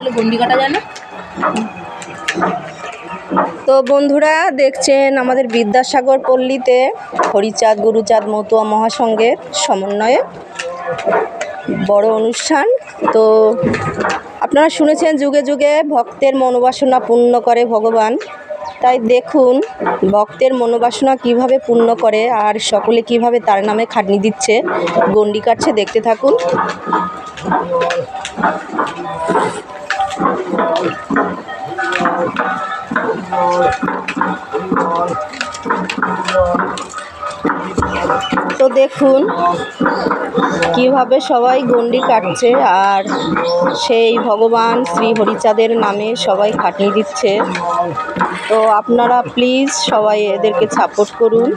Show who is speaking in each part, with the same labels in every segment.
Speaker 1: গন্ডি কাটা যায় না
Speaker 2: তো বন্ধুরা দেখছেন আমাদের বিদ্যাসাগর পল্লীতে হরিচাঁদ, গুরুচাঁদ, মতুয়া মহাসংঘের সমন্বয়ে বড় অনুষ্ঠান। তো আপনারা শুনেছেন যুগে যুগে ভক্তের মনোবাসনা পূর্ণ করে ভগবান। তাই দেখুন ভক্তের মনোবাসনা কীভাবে পূর্ণ করে আর সকলে কীভাবে তার নামে খাটনি দিচ্ছে। গন্ডি কাটছে দেখতে থাকুন। তো দেখুন, কীভাবে সবাই গন্ডি কাটছে আর সেই ভগবান শ্রী হরিচাঁদের নামে সবাই খাটনি দিচ্ছে। তো আপনারা প্লিজ সবাই এদেরকে সাপোর্ট করুন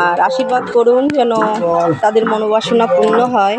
Speaker 2: আর আশীর্বাদ করুন যেন তাদের মনোবাসনা পূর্ণ হয়।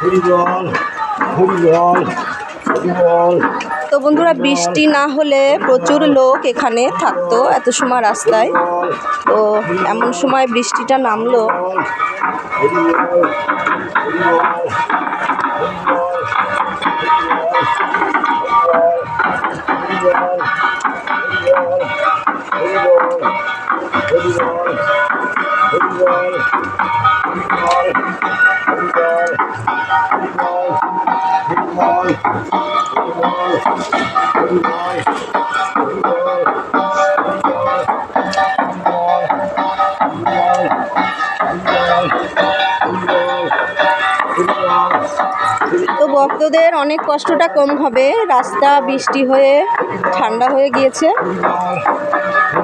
Speaker 3: হরিবল হরিবল হরিবল
Speaker 2: তো বন্ধুরা বৃষ্টি না হলে প্রচুর লোক এখানে থাকতো এত সময় রাস্তায়। তো এমন সময় বৃষ্টিটা নামলো।
Speaker 3: হরিবল হরিবল
Speaker 2: তো ভক্তদের অনেক কষ্টটা কম হবে। রাস্তা বৃষ্টি হয়ে ঠান্ডা হয়ে গিয়েছে।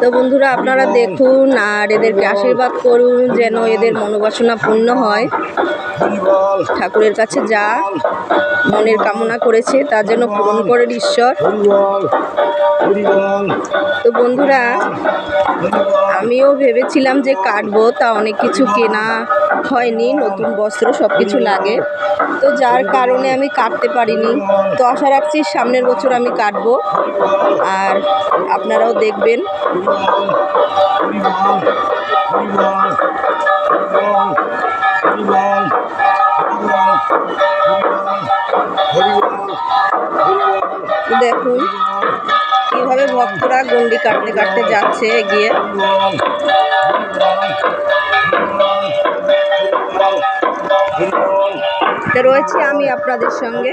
Speaker 2: তো বন্ধুরা আপনারা দেখুন আর এদেরকে আশীর্বাদ করুন যেন এদের মনোবাসনা পূর্ণ হয়। ঠাকুরের কাছে যা মনের কামনা করেছে, তার জন্য পূরণ করেন ঈশ্বর। তো বন্ধুরা, আমিও ভেবেছিলাম যে কাটবো, তা অনেক কিছু কেনা হয়নি, নতুন বস্ত্র সব কিছু লাগে। তো যার কারণে আমি কাটতে পারিনি। তো আশা রাখছি সামনের বছর আমি কাটবো। আর আপনারাও দেখবেন। দেখুন ভক্তরা গন্ডি কাটতে কাটতে যাচ্ছে গিয়ে রয়েছি আমি আপনাদের সঙ্গে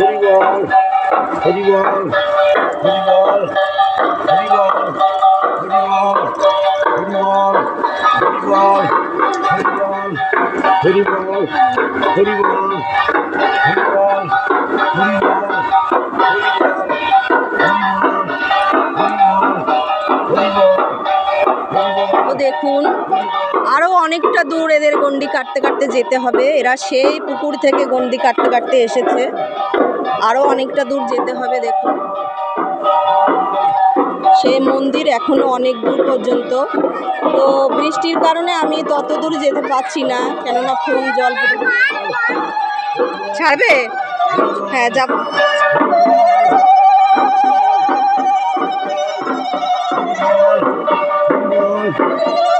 Speaker 3: হরি বল হরি বল হরি
Speaker 2: বল দেখুন। আরও অনেকটা দূর এদের গন্ডি কাটতে কাটতে যেতে হবে। এরা সেই পুকুর থেকে গন্ডি কাটতে কাটতে এসেছে। আরও অনেকটা দূর যেতে হবে দেখুন। সেই মন্দির এখনও অনেক দূর পর্যন্ত। তো বৃষ্টির কারণে আমি তত দূর যেতে পারছি না কেননা ফুল জল ছাড়বে? হ্যাঁ যাব।
Speaker 3: Woo!